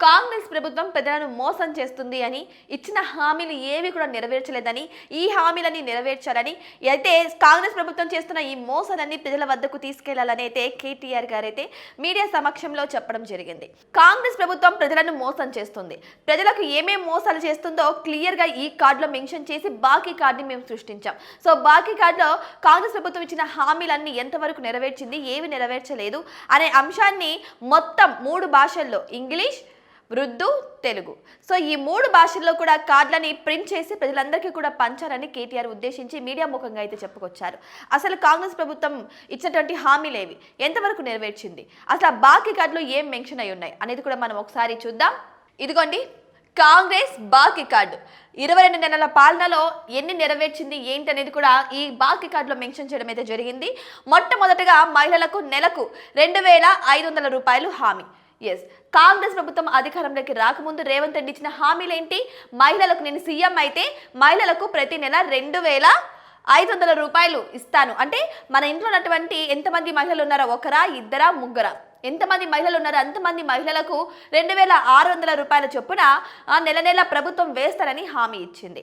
కాంగ్రెస్ ప్రభుత్వం ప్రజలను మోసం చేస్తుంది అని ఇచ్చిన హామీలు ఏవి కూడా నెరవేర్చలేదని ఈ హామీలన్నీ నెరవేర్చాలని అయితే కాంగ్రెస్ ప్రభుత్వం చేస్తున్న ఈ మోసాలన్నీ ప్రజల వద్దకు తీసుకెళ్ళాలని అయితే కేటీఆర్ గారైతే మీడియా సమక్షంలో చెప్పడం జరిగింది. కాంగ్రెస్ ప్రభుత్వం ప్రజలను మోసం చేస్తుంది. ప్రజలకు ఏమేం మోసాలు చేస్తుందో క్లియర్గా ఈ కార్డులో మెన్షన్ చేసి బాకీ కార్డుని మేము సృష్టించాం. సో బాకీ కార్డులో కాంగ్రెస్ ప్రభుత్వం ఇచ్చిన హామీలన్నీ ఎంతవరకు నెరవేర్చింది ఏవి నెరవేర్చలేదు అనే అంశాన్ని మొత్తం మూడు భాషల్లో ఇంగ్లీష్ ఉర్దూ తెలుగు. సో ఈ మూడు భాషల్లో కూడా కార్డులని ప్రింట్ చేసి ప్రజలందరికీ కూడా పంచాలని కేటీఆర్ ఉద్దేశించి మీడియా ముఖంగా అయితే చెప్పుకొచ్చారు. అసలు కాంగ్రెస్ ప్రభుత్వం ఇచ్చినటువంటి హామీలేవి? ఎంతవరకు నెరవేర్చింది? అసలు ఆ బాకీ కార్డులు ఏం మెన్షన్ అయి ఉన్నాయి? అనేది కూడా మనం ఒకసారి చూద్దాం. ఇదిగోండి. కాంగ్రెస్ బాకీ కార్డు. ఇరవై రెండు నెలల పాలనలో ఎన్ని నెరవేర్చింది ఏంటి అనేది కూడా ఈ బాకీ కార్డులో మెన్షన్ చేయడం అయితే జరిగింది. మొట్టమొదటగా మహిళలకు నెలకు రెండు వేల ఐదు వందల రూపాయలు హామీ. ఎస్ కాంగ్రెస్ ప్రభుత్వం అధికారంలోకి రాకముందు రేవంత్ రెడ్డి ఇచ్చిన హామీలేంటి? మహిళలకు నేను సీఎం అయితే మహిళలకు ప్రతి నెల రెండు వేల ఐదు వందల రూపాయలు ఇస్తాను. అంటే మన ఇంట్లో ఉన్నటువంటి ఎంతమంది మహిళలు ఉన్నారో ఒకరా ఇద్దరా ముగ్గురా? ఎంతమంది మహిళలు ఉన్నారో? అంతమంది మహిళలకు రెండు వేల ఆరు వందల రూపాయల చొప్పున ఆ నెల నెల ప్రభుత్వం వేస్తారని హామీ ఇచ్చింది.